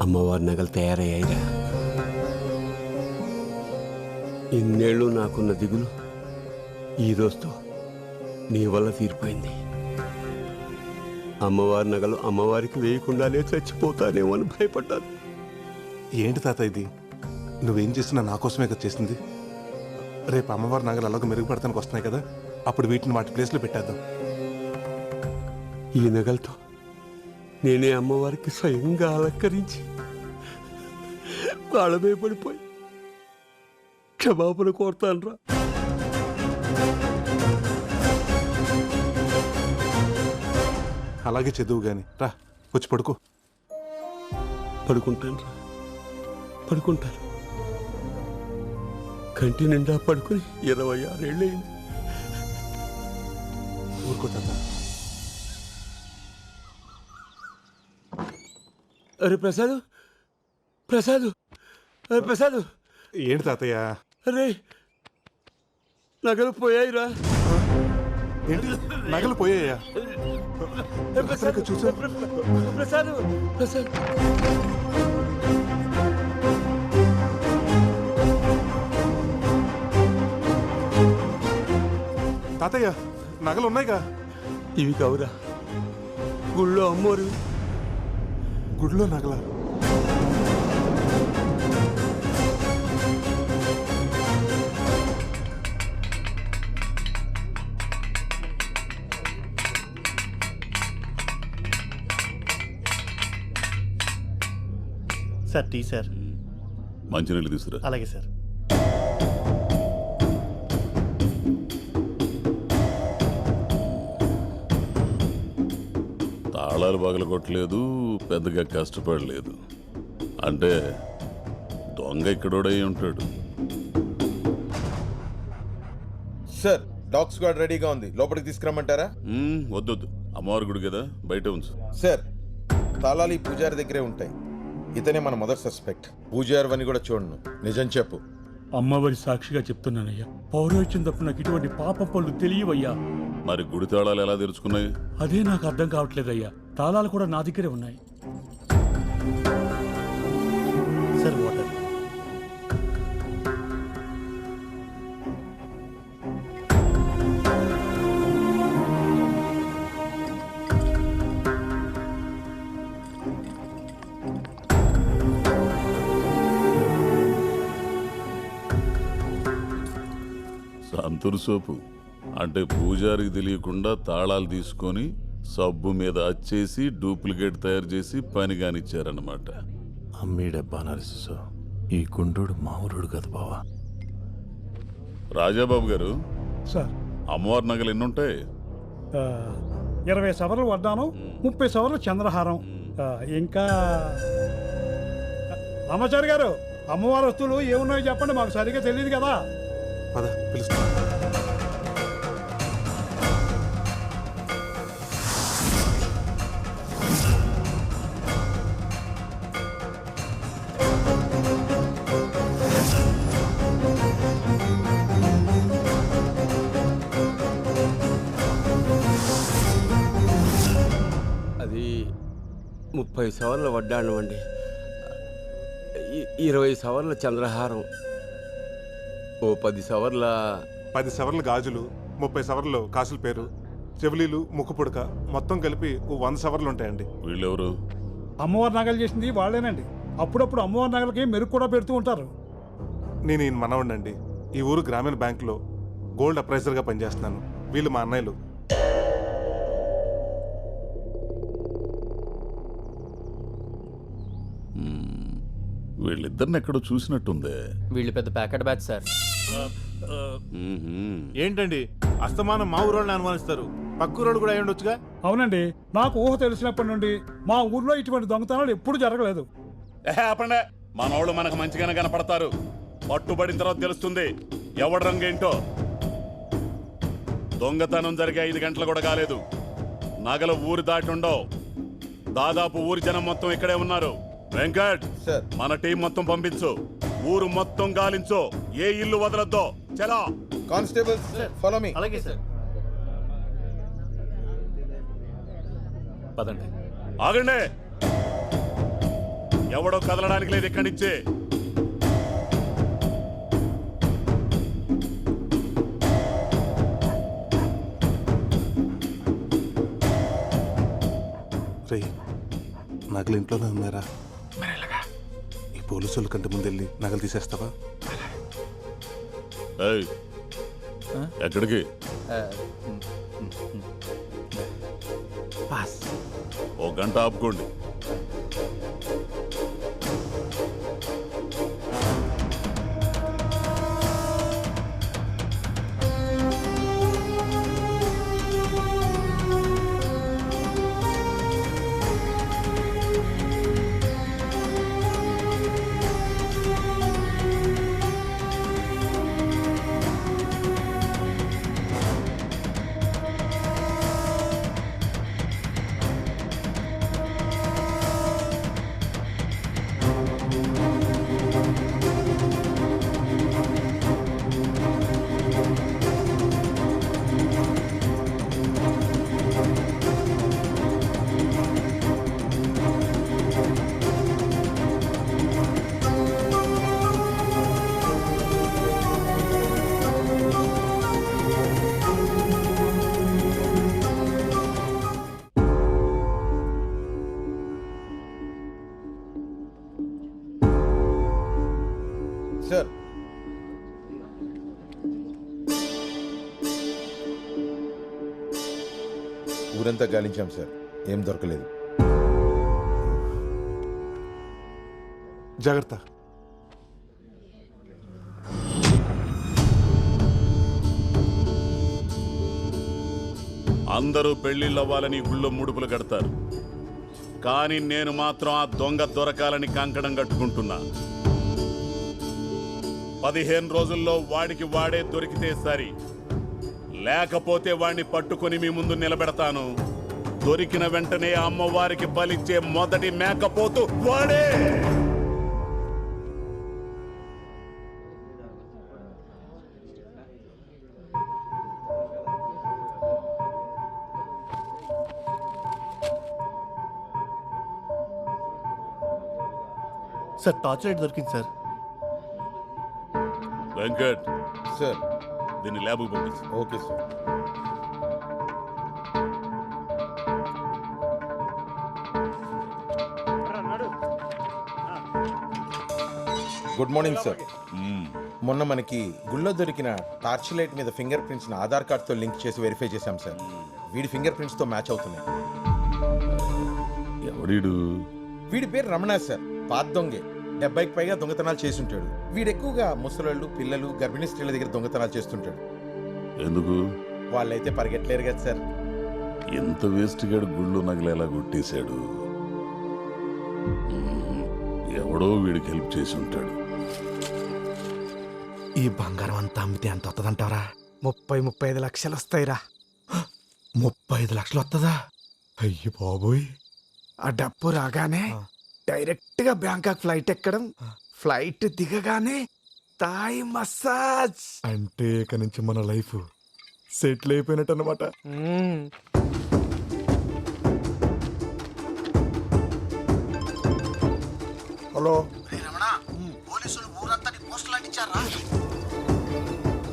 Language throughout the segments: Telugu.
అమ్మవారి నగలు తయారయ్యాయిరా. ఇన్నేళ్ళు నాకున్న దిగులు ఈ రోజుతో నీ వల్ల తీరిపోయింది. అమ్మవారి నగలు అమ్మవారికి వేయకుండానే చచ్చిపోతానేమో అని భయపడ్డాను. ఏంటి తాత ఇది? నువ్వేం చేసినా నా కోసమే కదా చేసింది? రేపు అమ్మవారి నగలు అలాగ మెరుగుపడతానికి వస్తున్నాయి కదా అప్పుడు వీటిని వాటి ప్లేస్లో పెట్టేద్దాం. ఈ నగలతో నేనే అమ్మవారికి స్వయంగా అలంకరించి వాళ్ళమే పడిపోయి క్షమాపణ కోరుతానురా. అలాగే చదువు గాని. రా వచ్చి పడుకో. పడుకుంటాను రా పడుకుంటాను. కంటి నిండా పడుకుని ఇరవై ఆరేళ్ళయింది. ఊరుకో తాత. అరే ప్రసాద్ ప్రసాద్ అరే ప్రసాద్. ఏంటి తాతయ్య? అరే నగలు పోయాయిరా. ఏంటి? నగలు పోయాయా? ప్రసాద్ చూసా? ప్ర- ప్ర- ప్రసాద్ ప్రసాద్. తాతయ్య నగలు ఉన్నాయిగా? ఇవి కావురా. గుళ్ళో అమ్మోరు గుడిలో నగల. Sir tea sir. మంచినీళ్ళు తీసుకురా. అలాగే సార్. తాళాలు పగలగొట్టలేదు పెద్దగా కష్టపడలేదు. అంటే దొంగ ఇక్కడోడై ఉంటాడు. సార్ డాగ్ స్క్వాడ్ రెడీగా ఉంది. లోపలికి తీసుకురమ్మంటారా? మ్మ్, వద్దొద్దు. అమ్మవారి గుడి కదా బయట ఉంచు సార్. తాళాలు ఈ పూజారి దగ్గరే ఉంటాయి. ఇతనే మన మొదటి సస్పెక్ట్. పూజారి అని కూడా చూడను. నిజం చెప్పు. అమ్మవారి సాక్షిగా చెప్తున్నానయ్యా. పౌరోహిత్యం తప్ప నాకు ఇటువంటి పాప పనులు తెలియవయ్యా. మరి గుడి తాళాలు ఎలా తెరుచుకున్నాయి? అదే నాకు అర్థం కావట్లేదయ్యా. తాళాలు కూడా నా దగ్గరే ఉన్నాయి. Sir water. సంతూర్ సోపు. అంటే పూజారికి తెలియకుండా తాళాలు తీసుకొని సబ్బు మీద అచ్చేసి డూప్లికేట్ తయారు చేసి పని కానిచ్చారన్నమాట. అమ్మీడబ్బా నరసు ఈ గుండోడు మామూలుడు కదా బావా. రాజాబాబు గారు సార్. అమ్మవారి నగలు ఎన్నుంటాయి? ఆ, ఇరవై సవర్లు వడ్డాను ముప్పై సవర్లు చంద్రహారం. ఆ, ఇంకా రామాచారి గారు అమ్మవారి వస్తువులు ఏమున్నాయో చెప్పండి మాకు సరిగ్గా తెలియదు కదా. పద పిలుస్తా. ముప్పై సవర్ల వడ్డాణం అండి. ఇరవై సవర్ల చంద్రహారం. ఓ పది సవర్ల పది సవర్లు గాజులు ముప్పై సవర్లు కాసుల పేరు చెవులీలు ముక్కు పుడక మొత్తం కలిపి ఓ వంద సవర్లు ఉంటాయండి. వీళ్ళెవరు? అమ్మవారి నగలు చేసింది వాళ్ళేనండి. అప్పుడప్పుడు అమ్మవారి నగలకి మెరుగు కూడా పెడుతూ ఉంటారు. నేను ఈయన మనవండండి ఈ ఊరు గ్రామీణ బ్యాంకులో గోల్డ్ అప్రైజర్గా పనిచేస్తున్నాను. వీళ్ళు మా అన్నయ్యలు. వీళ్ళిద్దరిని ఎక్కడో చూసినట్టుందే. వీళ్ళు పెద్ద ప్యాకెట్ బ్యాచ్ సార్. ఏంటండి? అస్తమానం మా ఊరోళ్ళని అనుమానిస్తారు. పక్క ఊరోళ్ళు కూడా అయి ఉండొచ్చుగా? అవునండి నాకు ఊహ తెలిసినప్పటి నుండి మా ఊర్లో ఇటువంటి దొంగతనాలు ఎప్పుడూ జరగలేదు. ఏహే, ఆపండే. మనోళ్ళు మనకు మంచిగానే కనపడతారు. పట్టుబడిన తర్వాత తెలుస్తుంది ఎవడి రంగు ఏంటో. దొంగతనం జరిగే ఐదు గంటలు కూడా కాలేదు. నగలు ఊరి దాటి ఉండవు. దాదాపు ఊరి జనం మొత్తం ఇక్కడే ఉన్నారు. వెంకట్ సార్. మన టీం మొత్తం పంపించు. ఊరు మొత్తం గాలించు. ఏ ఇల్లు వదలొద్దో. చలా. కానిస్టేబుల్ ఫాలో మీ అలాగే సార్. పదండి. ఆగండి. ఎవడో కదలడానికి లేదు ఇక్కడి నుంచే. రే నగలు ఇంట్లోనే ఉన్నారా పోలీసుల కంటే ముందు వెళ్ళి నగలు తీసేస్తావా? ఏయ్, ఎక్కడికి? పాస్ ఓ గంట ఆపుకోండి. సార్. ఊరంతా గాలించాం సార్. ఏం దొరకలేదు. జాగ్రత్త. అందరూ పెళ్ళిళ్ళు అవ్వాలని గుళ్ళో ముడుపులు కడతారు. కానీ నేను మాత్రం ఆ దొంగ దొరకాలని కంకణం కట్టుకుంటున్నా. పదిహేను రోజుల్లో వాడికి వాడే దొరికితే సరి. లేకపోతే వాడిని పట్టుకొని మీ ముందు నిలబెడతాను. దొరికిన వెంటనే అమ్మవారికి బలిచ్చే మొదటి మేకపోతు వాడే! సార్ టార్చ్ లైట్ దొరికింది సార్. వెంకట్ సార్. దీన్ని ల్యాబ్కు పంపించు. Okay sir. Good morning sir. మొన్న మనకి గుళ్ళో దొరికిన టార్చ్ లైట్ మీద ఫింగర్ ప్రింట్స్ ఆధార్ కార్డ్తో లింక్ చేసి వెరిఫై చేశాం సార్. వీడి ఫింగర్ ప్రింట్స్తో మ్యాచ్ అవుతున్నాయి. ఎవడీడు? వీడి పేరు రమణ సార్. పాత దొంగే. డెబ్బైకి పైగా దొంగతనాలు చేస్తుంటాడు. వీడు ఎక్కువగా ముసలోళ్ళు పిల్లలు గర్భిణీ స్త్రీల దగ్గర దొంగతనాలు చేస్తుంటాడు. ఎందుకు? వాళ్ళైతే పరిగెట్టలేరు కదా సార్. ఎంత వేస్ట్ గాడు గుళ్ళు నగలేలా కొట్టేశాడు. ఎవడో వీడికి హెల్ప్ చేసి ఉంటాడు. ఈ బంగారం అంతా అమ్మితే ఎంత వస్తుందంటారా ముప్పై ముప్పై ఐదు లక్షలు వస్తాయిరా. ముప్పై ఐదు లక్షలు వస్తుందా అయ్యి బాబోయ్. ఆ డబ్బు రాగానే డైరెక్ట్గా బ్యాంకాక్ ఫ్లైట్ ఎక్కడం ఫ్లైట్ దిగగానే తాయి మసాజ్. అంటే ఇక నుంచి మన లైఫ్ సెటిల్ అయిపోయినట్టు అనమాట హలో.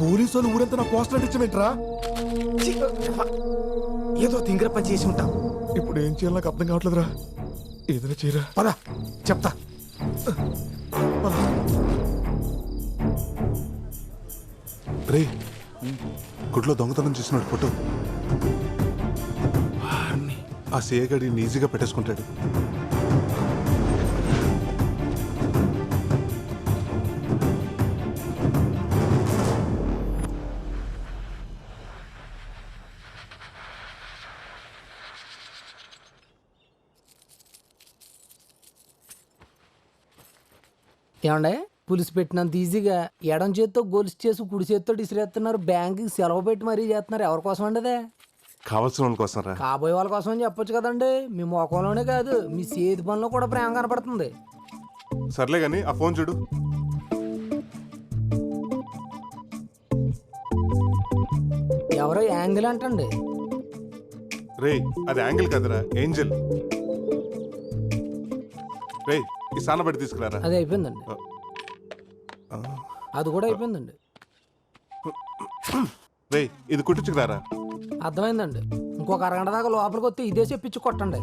పోలీసు వాళ్ళు ఊరంతా నా పోస్టర్ అంటించమేంట్రా? ఏదో తింగర పని చేసి ఉంటాం. ఇప్పుడు ఏం చేయాలో నాకు అర్థం కావట్లేదురా. ఏదైనా చేయరా? పద చెప్తా. రే గుడ్లో దొంగతనం చేసినాడు ఫోటో. ఆ సేగడిని ఈజీగా పెట్టేసుకుంటాడు. ఏమండే? పులిసి పెట్టినంత ఈజీగా. ఎడం చేత్తో గొలుసు చేసి కుడి చేత్తో ఇసిరేస్తున్నారు బ్యాంకుకి సెలవు పెట్టి మరీ చేస్తున్నారు. ఎవరి కోసం అండి అదే? కావాల్సిన వాళ్ళ కోసం రా. కాబోయే వాళ్ళ కోసం అని చెప్పొచ్చు కదండి. మీ ముఖంలోనే కాదు మీ చేతి పనిలో కూడా ప్రేమ కనపడుతుంది. సర్లే గాని ఆ ఫోన్ చూడు. ఎవరో యాంగిల్ అంటండి. రే అది యాంగిల్ కదరా ఏంజల్. రే ఈ సానబడి తీసుకురారా? అది అయిపోయిందండి. ఆ. అది కూడా అయిపోయిందండి. రేయ్ ఇది కుట్టించుకురారా? అర్థమైందండి. ఇంకొక అరగంట దాకా లోపలికి వస్తే ఇదే చెప్పించి కొట్టండి.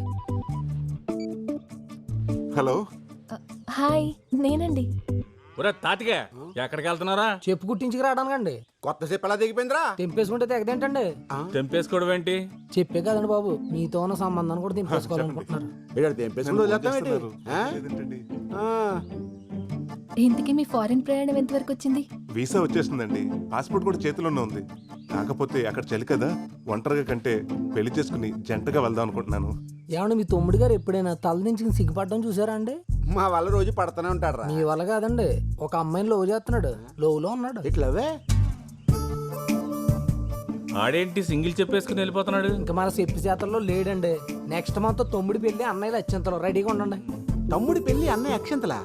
హలో? హాయ్ నేనండి. ఒరే తాతిగా ఎక్కడికి వెళ్తున్నారా చెప్పు కుట్టించుకు రావడానికండి. కొత్త చెప్పు ఎలా దిగిపోయిందిరా తెంపేసుకుంటే తెగదేంటండి? తెంపేసుకోవడం ఏంటి? చెప్పే కదండి బాబు మీతో ఉన్న సంబంధాన్ని కూడా తెంపేసుకోవాలనుకుంటున్నారు. ఆ. ఇంతకీ మీ ఫారెన్ ప్రయాణం ఎంతవరకు వచ్చింది? వీసా వచ్చేసిందండి. పాస్పోర్ట్ కూడా చేతిలోనే ఉంది. కాకపోతే అక్కడ చలి కదా ఒంటరిగా కంటే పెళ్ళి చేసుకుని జంటగా వెళ్దాం అనుకుంటున్నాను. ఏమండి మీ తమ్ముడు గారు ఎప్పుడైనా తల దించుకుని సిగ్గుపడడం చూసారా అండి? మా వాళ్ళ రోజు పడతానే ఉంటాడు మీ వల్ల కాదండి. ఒక అమ్మాయిని లవ్ చేస్తున్నాడు. లోవులో ఉన్నాడు. ఇట్లవే ఆడేంటి సింగిల్ చెప్పేసుకుని వెళ్ళిపోతున్నాడు? ఇంకా మన చెప్పి చేతల్లో లేడండి. నెక్స్ట్ మంత్ తమ్ముడి పెళ్ళి అన్నయ్యలు అత్యంతలో. రెడీగా ఉండండి. తమ్ముడి పెళ్ళి అన్నయ్య అక్షంతలా